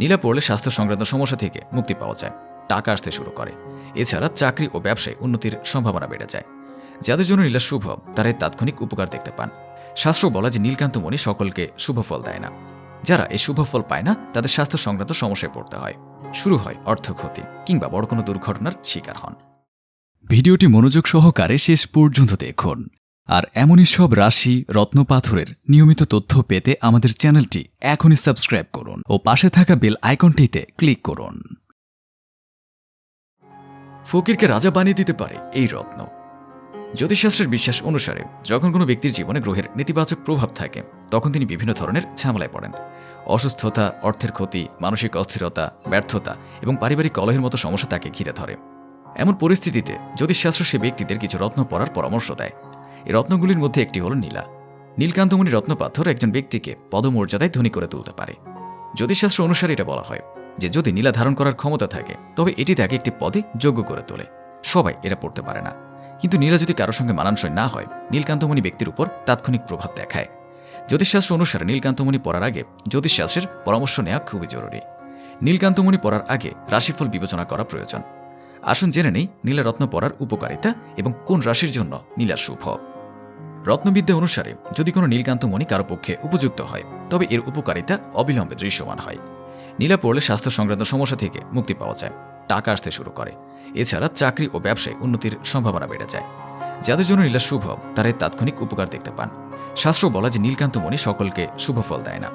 নীলা পড়লে স্বাস্থ্য সংক্রান্ত সমস্যা থেকে মুক্তি পাওয়া যায়, টাকা আসতে শুরু করে। এছাড়া চাকরি ও ব্যবসায় উন্নতির সম্ভাবনা বেড়ে যায়। যাদের জন্য নীলা শুভ, তারাই তাৎক্ষণিক উপকার দেখতে পান। শাস্ত্র বলা যে নীলকান্ত মণি সকলকে শুভ ফল দেয় না। যারা এই শুভ ফল পায় না, তাদের স্বাস্থ্য সংক্রান্ত সমস্যায় পড়তে হয়। শুরু হয় অর্থ ক্ষতি কিংবা বড় কোনো দুর্ঘটনার শিকার হন। ভিডিওটি মনোযোগ সহকারে শেষ পর্যন্ত দেখুন। আর এমনই সব রাশি রত্নপাথরের নিয়মিত তথ্য পেতে আমাদের চ্যানেলটি এখনই সাবস্ক্রাইব করুন ও পাশে থাকা বেল আইকনটিতে ক্লিক করুন। ফকিরকে রাজা বানিয়ে দিতে পারে এই রত্ন। জ্যোতিষশাস্ত্রের বিশ্বাস অনুসারে যখন কোনো ব্যক্তির জীবনে গ্রহের নেতিবাচক প্রভাব থাকে, তখন তিনি বিভিন্ন ধরনের ঝামেলায় পড়েন। অসুস্থতা, অর্থের ক্ষতি, মানসিক অস্থিরতা, ব্যর্থতা এবং পারিবারিক কলহের মতো সমস্যা তাকে ঘিরে ধরে। এমন পরিস্থিতিতে জ্যোতিষশাস্ত্র সে ব্যক্তিদের কিছু রত্ন পড়ার পরামর্শ দেয়। এই রত্নগুলির মধ্যে একটি হল নীলা। নীলকান্তমণি রত্নপাথর একজন ব্যক্তিকে পদমর্যাদায় ধনী করে তুলতে পারে। জ্যোতিষশাস্ত্র অনুসারে এটা বলা হয় যে, যদি নীলা ধারণ করার ক্ষমতা থাকে, তবে এটি তাকে একটি পদে যোগ্য করে তোলে। সবাই এটা পড়তে পারে না। কিন্তু নীলা যদি কারোর সঙ্গে মানানসই না হয়, নীলকান্তমণি ব্যক্তির উপর তাৎক্ষণিক প্রভাব দেখায়। জ্যোতিষশাস্ত্র অনুসারে নীলকান্তমণি পড়ার আগে জ্যোতিষশাস্ত্রের পরামর্শ নেওয়া খুবই জরুরি। নীলকান্তমণি পড়ার আগে রাশিফল বিবেচনা করা প্রয়োজন। আসুন জেনে নেই নীলা রত্ন পড়ার উপকারিতা এবং কোন রাশির জন্য নীলা শুভ। রত্নবিদ্যা অনুসারে, যদি কোনো নীলকান্তমণি কারও পক্ষে উপযুক্ত হয়, তবে এর উপকারিতা অবিলম্বে দৃশ্যমান হয়। নীলা পড়লে স্বাস্থ্য সংক্রান্ত সমস্যা থেকে মুক্তি পাওয়া যায়, টাকা আসতে শুরু করে। এছাড়া চাকরি ও ব্যবসায় উন্নতির সম্ভাবনা বেড়ে যায়। যাদের জন্য নীলা শুভ, তারাই তাৎক্ষণিক উপকার দেখতে পান। শাস্ত্র বলা যে নীলকান্তমণি সকলকে শুভ ফল দেয় না।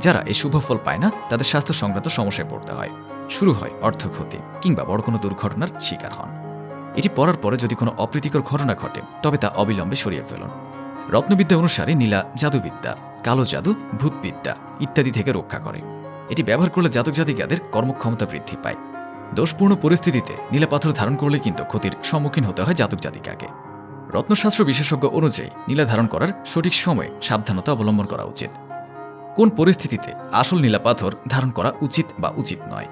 যারা এই শুভ ফল পায় না, তাদের স্বাস্থ্য সংক্রান্ত সমস্যায় পড়তে হয়। শুরু হয় অর্থ ক্ষতি কিংবা বড় কোনো দুর্ঘটনার শিকার হন। এটি পড়ার পরে যদি কোনো অপ্রীতিকর ঘটনা ঘটে, তবে তা অবিলম্বে সরিয়ে ফেলুন। রত্নবিদ্যা অনুসারে নীলা জাদুবিদ্যা, কালো জাদু, ভূতবিদ্যা ইত্যাদি থেকে রক্ষা করে। এটি ব্যবহার করলে জাতক জাতিকাদের কর্মক্ষমতা বৃদ্ধি পায়। দোষপূর্ণ পরিস্থিতিতে নীলা পাথর ধারণ করলে কিন্তু ক্ষতির সম্মুখীন হতে হয় জাতক জাতিকাকে। রত্নশাস্ত্র বিশেষজ্ঞ অনুযায়ী নীলা ধারণ করার সঠিক সময়ে সাবধানতা অবলম্বন করা উচিত। কোন পরিস্থিতিতে আসল নীলা পাথর ধারণ করা উচিত বা উচিত নয়?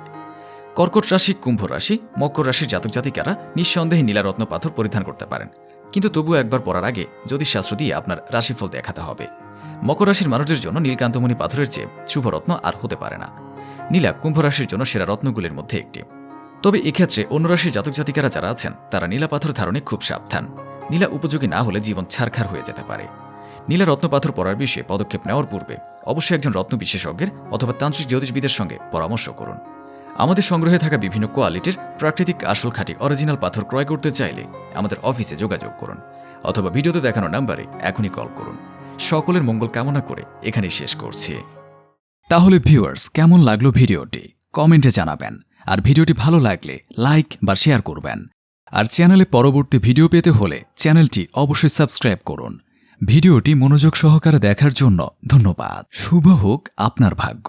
কর্কট রাশি, কুম্ভ রাশি, মকর রাশির জাতক জাতিকারা নিঃসন্দেহে নীলা রত্ন পাথর পরিধান করতে পারেন। কিন্তু তবুও একবার পড়ার আগে জ্যোতিষশাস্ত্র দিয়ে আপনার রাশিফল দেখাতে হবে। মকর রাশির মানুষের জন্য নীলকান্তমণি পাথরের চেয়ে শুভরত্ন আর হতে পারে না। নীলা, কুম্ভ রাশির জন্য সেরা রত্নগুলির মধ্যে একটি। তবে এক্ষেত্রে অন্য রাশির জাতক জাতিকারা যারা আছেন, তারা নীলা পাথর ধারণে খুব সাবধান। নীলা উপযোগী না হলে জীবন ছারখার হয়ে যেতে পারে। নীলা রত্ন পাথর পড়ার বিষয়ে পদক্ষেপ নেওয়ার পূর্বে অবশ্যই একজন রত্ন বিশেষজ্ঞের অথবা তান্ত্রিক জ্যোতিষবিদের সঙ্গে পরামর্শ করুন। আমাদের সংগ্রহে থাকা বিভিন্ন কোয়ালিটির প্রাকৃতিক আসল খাঁটি অরিজিনাল পাথর ক্রয় করতে চাইলে আমাদের অফিসে যোগাযোগ করুন অথবা ভিডিওতে দেখানো নাম্বারে এখনই কল করুন। সকলের মঙ্গল কামনা করে এখানেই শেষ করছি। তাহলে ভিউয়ার্স কেমন লাগল ভিডিওটি? কমেন্টে জানাবেন। আর ভিডিওটি ভালো লাগলে লাইক বা শেয়ার করবেন। আর চ্যানেলে পরবর্তী ভিডিও পেতে হলে চ্যানেলটি অবশ্যই সাবস্ক্রাইব করুন। ভিডিওটি মনোযোগ সহকারে দেখার জন্য ধন্যবাদ। শুভ হোক আপনার ভাগ্য।